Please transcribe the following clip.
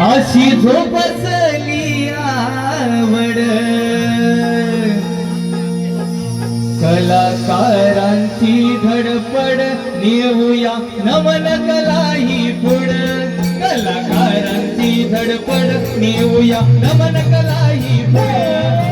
अशी झोपसली आवड. कलाकारांची धडपड नेऊया नमन कलाही पुढ. कलाकारांची धडपड नेऊया नमन कलाही पुढ.